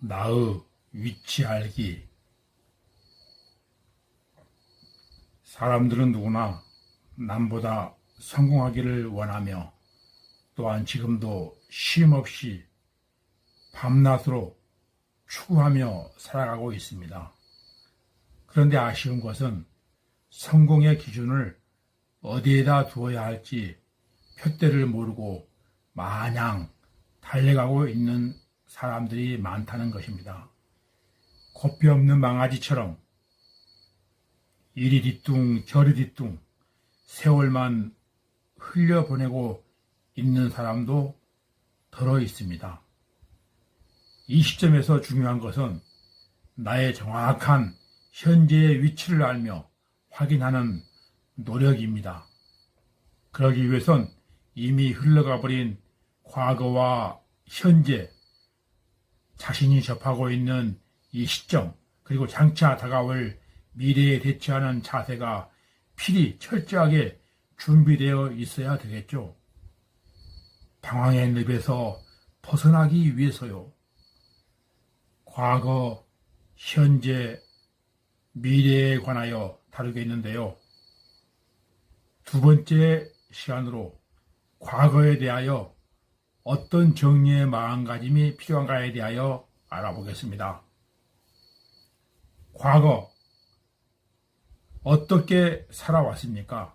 나의 위치 알기. 사람들은 누구나 남보다 성공하기를 원하며 또한 지금도 쉼없이 밤낮으로 추구하며 살아가고 있습니다. 그런데 아쉬운 것은 성공의 기준을 어디에다 두어야 할지 표대를 모르고 마냥 달려가고 있는 사람들이 많다는 것입니다. 고삐 없는 망아지처럼 이리 뒤뚱 저리 뒤뚱 세월만 흘려보내고 있는 사람도 들어 있습니다. 이 시점에서 중요한 것은 나의 정확한 현재의 위치를 알며 확인하는 노력입니다. 그러기 위해선 이미 흘러가 버린 과거와 현재 자신이 접하고 있는 이 시점 그리고 장차 다가올 미래에 대처하는 자세가 필히 철저하게 준비되어 있어야 되겠죠. 방황의 늪에서 벗어나기 위해서요. 과거, 현재, 미래에 관하여 다루겠는데요. 두 번째 시간으로 과거에 대하여 어떤 정리의 마음가짐이 필요한가에 대하여 알아보겠습니다. 과거, 어떻게 살아왔습니까?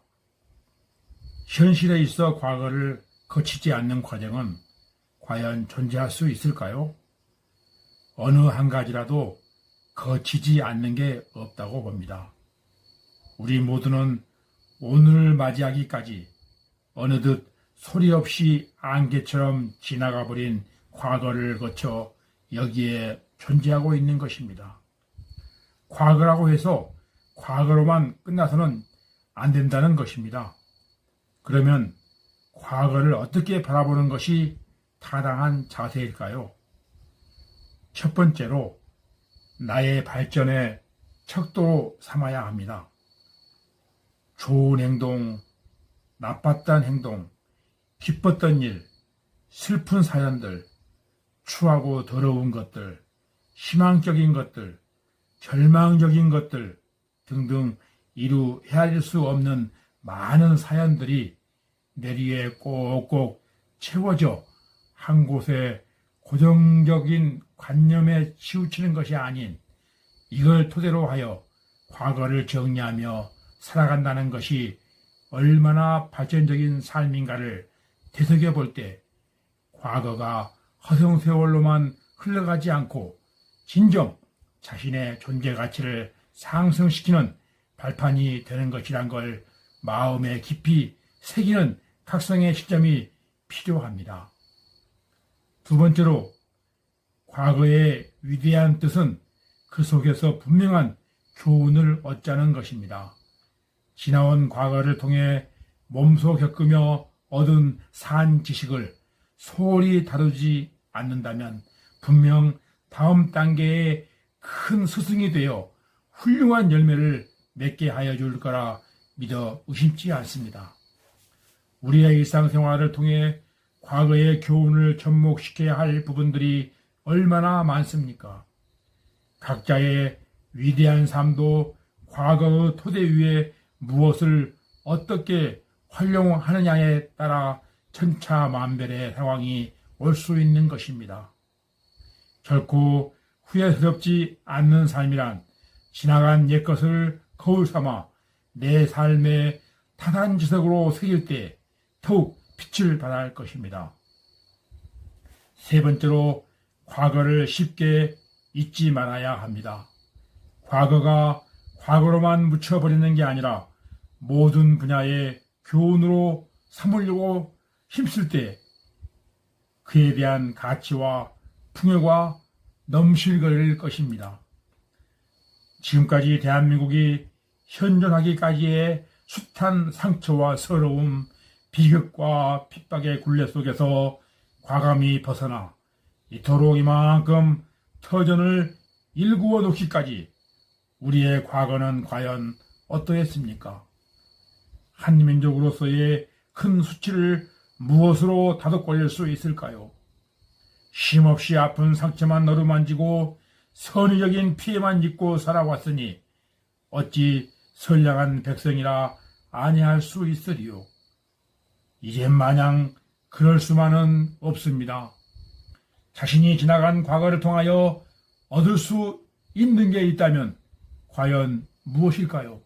현실에 있어 과거를 거치지 않는 과정은 과연 존재할 수 있을까요? 어느 한 가지라도 거치지 않는 게 없다고 봅니다. 우리 모두는 오늘을 맞이하기까지 어느덧 소리 없이 안개처럼 지나가 버린 과거를 거쳐 여기에 존재하고 있는 것입니다. 과거라고 해서 과거로만 끝나서는 안 된다는 것입니다. 그러면 과거를 어떻게 바라보는 것이 타당한 자세일까요? 첫 번째로 나의 발전의 척도로 삼아야 합니다. 좋은 행동, 나빴던 행동, 기뻤던 일, 슬픈 사연들, 추하고 더러운 것들, 희망적인 것들, 절망적인 것들 등등 이루 헤아릴 수 없는 많은 사연들이 내리에 꼭꼭 채워져 한 곳에 고정적인 관념에 치우치는 것이 아닌 이걸 토대로 하여 과거를 정리하며 살아간다는 것이 얼마나 발전적인 삶인가를 되새겨 볼 때 과거가 허송 세월로만 흘러가지 않고 진정 자신의 존재 가치를 상승시키는 발판이 되는 것이란 걸 마음에 깊이 새기는 각성의 시점이 필요합니다. 두 번째로 과거의 위대한 뜻은 그 속에서 분명한 교훈을 얻자는 것입니다. 지나온 과거를 통해 몸소 겪으며 얻은 산 지식을 소홀히 다루지 않는다면 분명 다음 단계의 큰 스승이 되어 훌륭한 열매를 맺게 하여 줄 거라 믿어 의심치 않습니다. 우리의 일상생활을 통해 과거의 교훈을 접목시켜야 할 부분들이 얼마나 많습니까? 각자의 위대한 삶도 과거의 토대 위에 무엇을 어떻게 활용하느냐에 따라 천차만별의 상황이 올 수 있는 것입니다. 결코 후회스럽지 않는 삶이란 지나간 옛것을 거울 삼아 내 삶의 타단지석으로 새길 때 더욱 빛을 발할 것입니다. 세 번째로 과거를 쉽게 잊지 말아야 합니다. 과거가 과거로만 묻혀버리는 게 아니라 모든 분야의 교훈으로 삼으려고 힘쓸 때 그에 대한 가치와 풍요가 넘실거릴 것입니다. 지금까지 대한민국이 현존하기까지의 숱한 상처와 서러움, 비극과 핍박의 굴레 속에서 과감히 벗어나 이토록 이만큼 터전을 일구어 놓기까지 우리의 과거는 과연 어떠했습니까? 한 민족으로서의 큰 수치를 무엇으로 다독거릴 수 있을까요? 쉼없이 아픈 상처만 너루만지고 선의적인 피해만 입고 살아왔으니 어찌 선량한 백성이라 아니할 수 있으리요. 이제 마냥 그럴 수만은 없습니다. 자신이 지나간 과거를 통하여 얻을 수 있는 게 있다면 과연 무엇일까요?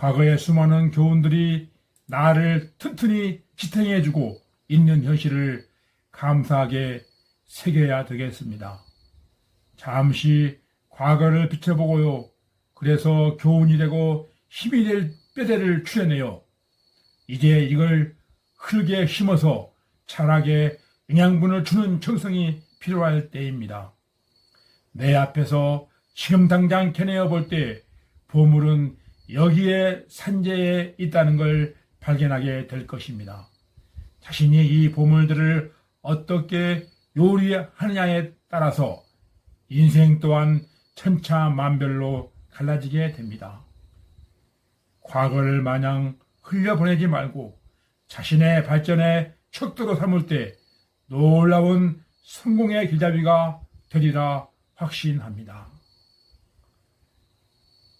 과거의 수많은 교훈들이 나를 튼튼히 지탱해주고 있는 현실을 감사하게 새겨야 되겠습니다. 잠시 과거를 비춰보고요. 그래서 교훈이 되고 힘이 될 뼈대를 추려내요. 이제 이걸 흙에 심어서 자라게 영양분을 주는 정성이 필요할 때입니다. 내 앞에서 지금 당장 캐내어 볼 때 보물은 여기에 산재에 있다는 걸 발견하게 될 것입니다. 자신이 이 보물들을 어떻게 요리하느냐에 따라서 인생 또한 천차만별로 갈라지게 됩니다. 과거를 마냥 흘려보내지 말고 자신의 발전에 척도로 삼을 때 놀라운 성공의 길잡이가 되리라 확신합니다.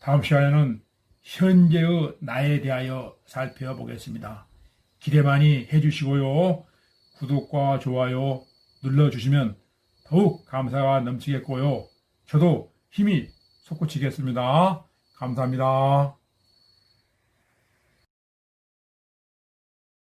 다음 시간에는 현재의 나에 대하여 살펴보겠습니다. 기대 많이 해주시고요. 구독과 좋아요 눌러주시면 더욱 감사가 넘치겠고요. 저도 힘이 솟구치겠습니다. 감사합니다.